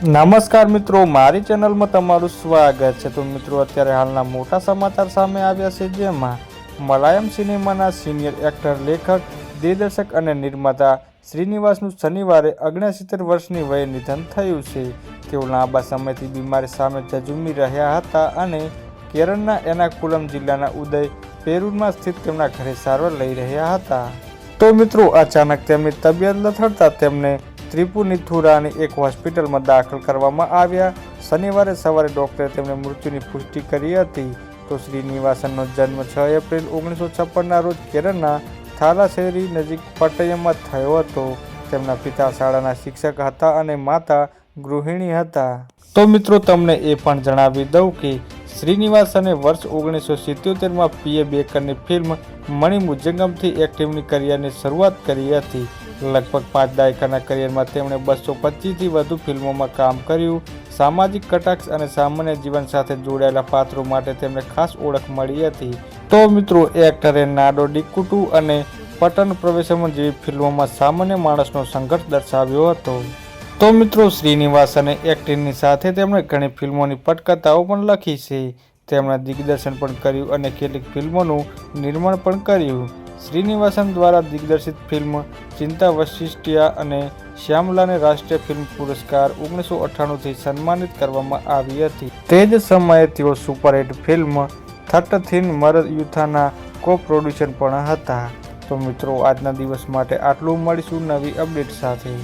નમસ્કાર મિત્રો, મારી ચેનલમાં તમારું સ્વાગત છે. તો મિત્રો, અત્યારે હાલના મોટા સમાચાર સામે આવ્યા છે, જેમાં મલાયમ સિનેમાના સિનિયર એક્ટર, લેખક, દિગ્દર્શક અને નિર્માતા શ્રીનિવાસનું શનિવારે ઓગણસિત્તેર વર્ષની વયે નિધન થયું છે. તેઓ લાંબા સમયથી બીમારી સામે ઝઝૂમી રહ્યા હતા અને કેરળના એર્નાકુલમ જિલ્લાના ઉદય, પેરુરમાં સ્થિત તેમના ઘરે સારવાર લઈ રહ્યા હતા. તો મિત્રો, અચાનક તેમની તબિયત લથડતા તેમને ત્રિપુનિથુરાની એક હોસ્પિટલમાં દાખલ કરવામાં આવ્યા. શનિવારે સવારે ડોક્ટરે તેમને મૃત્યુની પુષ્ટિ કરી હતી. તો શ્રીનિવાસનનો જન્મ છ એપ્રિલ ઓગણીસો છપ્પનના રોજ કેરળના થાલાશેરી નજીક પટયમમાં થયો હતો. તેમના પિતા શાળાના શિક્ષક હતા અને માતા ગૃહિણી હતા. તો મિત્રો, તમને એ પણ જણાવી દઉં કે શ્રીનિવાસને વર્ષ ઓગણીસો સિત્યોતેરમાં પીએ બેકરની ફિલ્મ મણિમુજંગમથી એક્ટિવની કરિયરની શરૂઆત કરી હતી. લગભગ પાંચ દાયકાના કરિયરમાં તેમણે બસો પચીસથી વધુ ફિલ્મોમાં કામ કર્યું. સામાજિક કટાક્ષ અને સામાન્ય જીવન સાથે જોડાયેલા પાત્રો માટે તેમને ખાસ ઓળખ મળી હતી. તો મિત્રો એક્ટરે નાડો ડિકુટુ અને પટન પ્રવેશમ જેવી ફિલ્મોમાં સામાન્ય માણસનો સંઘર્ષ દર્શાવ્યો હતો. તો મિત્રો શ્રીનિવાસને એક્ટિંગની સાથે તેમણે ઘણી ફિલ્મોની પટકથાઓ પણ લખી છે. તેમણે દિગ્દર્શન પણ કર્યું અને કેટલીક ફિલ્મોનું નિર્માણ પણ કર્યું. શ્રીનિવાસન દ્વારા દિગ્દર્શિત ફિલ્મ ચિંતા વશિષ્ઠિયા અને શ્યામલાને રાષ્ટ્રીય ફિલ્મ પુરસ્કાર ઓગણીસો અઠ્ઠાણુંથી સન્માનિત કરવામાં આવી હતી. તે જ સમયે તેઓ સુપરહિટ ફિલ્મ થટ થીન મર યુથાના કો પ્રોડ્યુસર પણ હતા. તો મિત્રો, આજના દિવસ માટે આટલું મળીશું નવી અપડેટ સાથે.